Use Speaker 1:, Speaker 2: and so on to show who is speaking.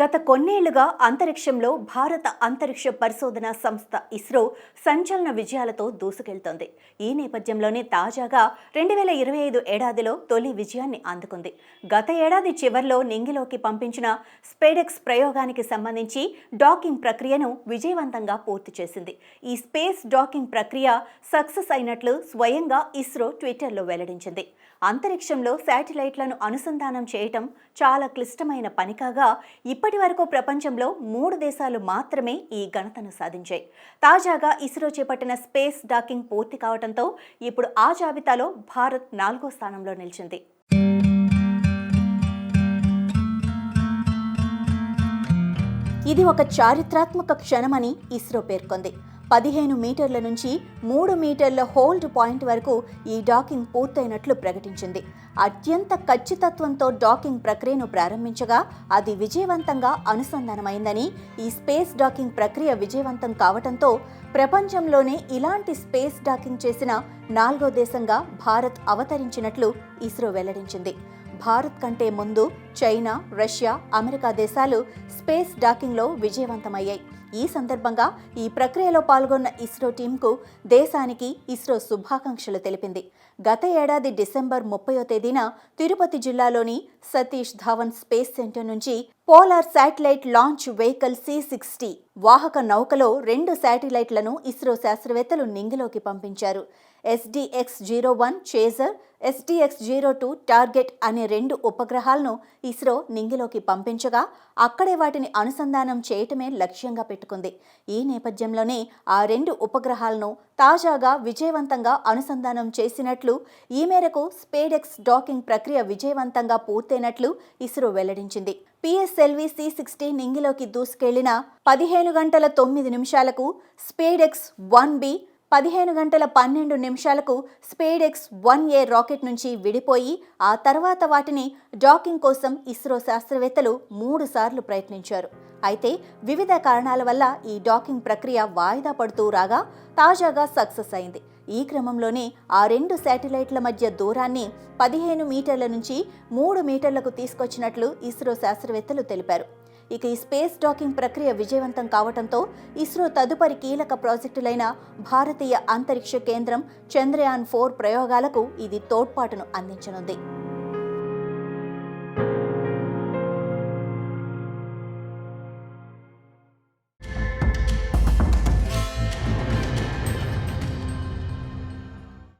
Speaker 1: గత కొన్నేళ్ళుగా అంతరిక్షంలో భారత అంతరిక్ష పరిశోధన సంస్థ ఇస్రో సంచలన విజయాలతో దూసుకెళ్తోంది. ఈ నేపథ్యంలోనే తాజాగా రెండు వేల ఇరవై ఐదు ఏడాదిలో తొలి విజయాన్ని అందుకుంది. గత ఏడాది చివర్లో నింగిలోకి పంపించిన స్పేడెక్స్ ప్రయోగానికి సంబంధించి డాకింగ్ ప్రక్రియను విజయవంతంగా పూర్తి చేసింది. ఈ స్పేస్ డాకింగ్ ప్రక్రియ సక్సెస్ అయినట్లు స్వయంగా ఇస్రో ట్విట్టర్లో వెల్లడించింది. అంతరిక్షంలో శాటిలైట్లను అనుసంధానం చేయటం చాలా క్లిష్టమైన పని కాగా ఇప్పటి వరకు ప్రపంచంలో మూడు దేశాలు మాత్రమే ఈ ఘనతను సాధించాయి. తాజాగా ఇస్రో చేపట్టిన స్పేస్ డాకింగ్ పూర్తి కావడంతో ఇప్పుడు ఆ జాబితాలో భారత్ నాలుగో స్థానంలో నిలిచింది. ఇది ఒక చారిత్రాత్మక క్షణమని ఇస్రో పేర్కొంది. పదిహేను మీటర్ల నుంచి మూడు మీటర్ల హోల్డ్ పాయింట్ వరకు ఈ డాకింగ్ పూర్తయినట్లు ప్రకటించింది. అత్యంత ఖచ్చితత్వంతో డాకింగ్ ప్రక్రియను ప్రారంభించగా అది విజయవంతంగా అనుసంధానమైందని ఈ స్పేస్ డాకింగ్ ప్రక్రియ విజయవంతం కావడంతో ప్రపంచంలోనే ఇలాంటి స్పేస్ డాకింగ్ చేసిన నాలుగో దేశంగా భారత్ అవతరించినట్లు ఇస్రో వెల్లడించింది. భారత్ కంటే ముందు చైనా రష్యా అమెరికా దేశాలు స్పేస్ డాకింగ్లో విజయవంతమయ్యాయి. ఈ సందర్భంగా ఈ ప్రక్రియలో పాల్గొన్న ఇస్రో టీంకు దేశానికి ఇస్రో శుభాకాంక్షలు తెలిపింది. గత ఏడాది డిసెంబర్ ముప్పయో తేదీన తిరుపతి జిల్లాలోని సతీష్ ధావన్ స్పేస్ సెంటర్ నుంచి polar satellite launch vehicle C sixty వాహక నౌకలో రెండు శాటిలైట్లను ఇస్రో శాస్త్రవేత్తలు నింగిలోకి పంపించారు. SDX zero one chaser SDX zero two target అనే రెండు ఉపగ్రహాలను ఇస్రో నింగిలోకి పంపించగా అక్కడే వాటిని అనుసంధానం చేయటమే లక్ష్యంగా పెట్టుకుంది. ఈ నేపథ్యంలోనే ఆ రెండు ఉపగ్రహాలను తాజాగా విజయవంతంగా అనుసంధానం చేసినట్లు ఈ మేరకు స్పేడెక్స్ డాకింగ్ ప్రక్రియ విజయవంతంగా పూర్తయినట్లు ఇస్రో వెల్లడించింది. పిఎస్ఎల్వి సి సిక్స్టీ నింగిలోకి దూసుకెళ్ళిన పదిహేను గంటల తొమ్మిది నిమిషాలకు స్పేడెక్స్ వన్ బి పదిహేను గంటల పన్నెండు నిమిషాలకు స్పేడెక్స్ వన్ ఏ రాకెట్ నుంచి విడిపోయి ఆ తర్వాత వాటిని డాకింగ్ కోసం ఇస్రో శాస్త్రవేత్తలు మూడు సార్లు ప్రయత్నించారు. అయితే వివిధ కారణాల వల్ల ఈ డాకింగ్ ప్రక్రియ వాయిదా పడుతూ రాగా తాజాగా సక్సెస్ అయింది. ఈ క్రమంలోనే ఆ రెండు శాటిలైట్ల మధ్య దూరాన్ని పదిహేను మీటర్ల నుంచి మూడు మీటర్లకు తీసుకొచ్చినట్లు ఇస్రో శాస్త్రవేత్తలు తెలిపారు. ఇక ఈ స్పేస్ డాకింగ్ ప్రక్రియ విజయవంతం కావడంతో ఇస్రో తదుపరి కీలక ప్రాజెక్టులైన భారతీయ అంతరిక్ష కేంద్రం చంద్రయాన్ ఫోర్ ప్రయోగాలకు ఇది తోడ్పాటును అందించనుంది.